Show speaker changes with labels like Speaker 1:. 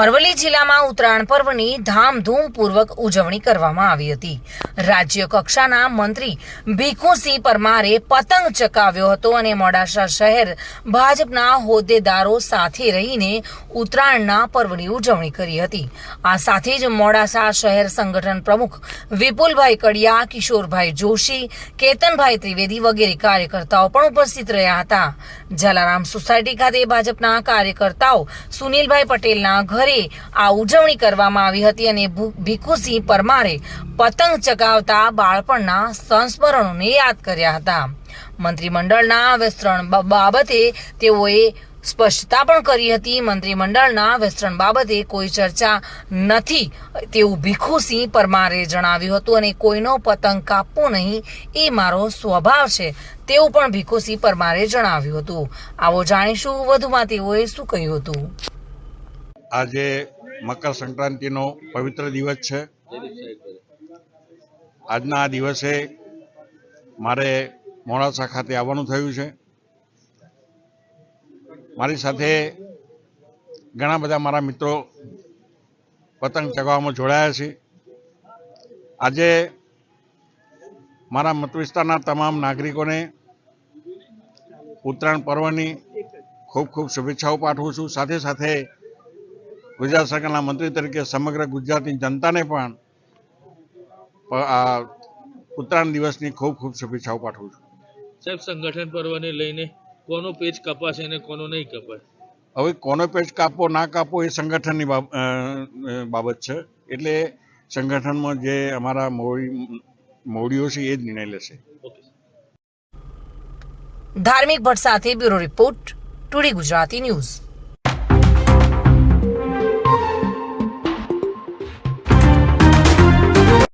Speaker 1: અરવલ્લી જિલ્લામાં ઉત્તરાયણ પર્વની ધામધૂમપૂર્વક ઉજવણી કરવામાં આવી હતી. રાજ્ય કક્ષાના મંત્રી ભીખુસિંહ પરમારે પતંગ ચકાવ્યો હતો અને મોડાસા શહેર ભાજપના હોદ્દેદારો સાથે રહીને ઉત્તરાયણના પર્વની ઉજવણી કરી હતી. આ સાથે જ મોડાસા શહેર સંગઠન પ્રમુખ વિપુલભાઈ કડિયા, કિશોરભાઈ જોશી, કેતનભાઈ ત્રિવેદી વગેરે કાર્યકર્તાઓ પણ ઉપસ્થિત રહ્યા હતા. જલારામ સોસાયટી ખાતે ભાજપના કાર્યકર્તાઓ સુનિલભાઈ પટેલના ઘરે આ ઉજવણી કરવામાં આવી હતી અને ભીખુસિંહ પરમારે પતંગ ચગાવતા બાળપણના સંસ્મરણોને યાદ કર્યા હતા. મંત્રીમંડળના વિસ્તરણ બાબતે તેઓએ સ્પષ્ટતા પણ કરી હતી. મંત્રીમંડળના વિસ્તરણ બાબતે કોઈ ચર્ચા નથી. તેવું ભીખુસિંહ પરમારે જણાવ્યું હતું અને કોઈનો પતંગ કાપવો નહીં એ મારો સ્વભાવ છે, તેવું પણ ભીખુસિંહ પરમારે જણાવ્યું હતું. આવો જાણીશું વધુમાં તેઓએ શું કહ્યું હતું.
Speaker 2: આજે મકર સંક્રાંતિનો પવિત્ર દિવસ છે. આજના આ દિવસે મારે મોડાસા ખાતે આવવાનું થયું છે. મારી સાથે ઘણા બધા મારા મિત્રો પતંગ ચગાવવામાં જોડાયા છે. આજે મારા મતવિસ્તારના તમામ નાગરિકોને ઉત્તરાયણ પર્વની ખૂબ ખૂબ શુભેચ્છાઓ પાઠવું છું. સાથે સાથે ગુજરાત સરકારના મંત્રી તરીકે સમગ્ર ગુજરાતની જનતાને પણ આ ઉત્તરાયણ દિવસની ખૂબ ખૂબ શુભેચ્છાઓ પાઠવું છું.
Speaker 3: સાહેબ સંગઠન પર્વને લઈને કોનો પેજ કપાશે અને કોનો નહીં કપાય?
Speaker 2: હવે કોનો પેજ કાપો ના કાપો એ સંગઠનની બાબત છે. એટલે સંગઠનમાં જે અમારા મોડી મોડીઓ છે એ જ નિર્ણય લેશે.
Speaker 1: ધાર્મિક ભટ્ટ સાથે bureau report today Gujarati news.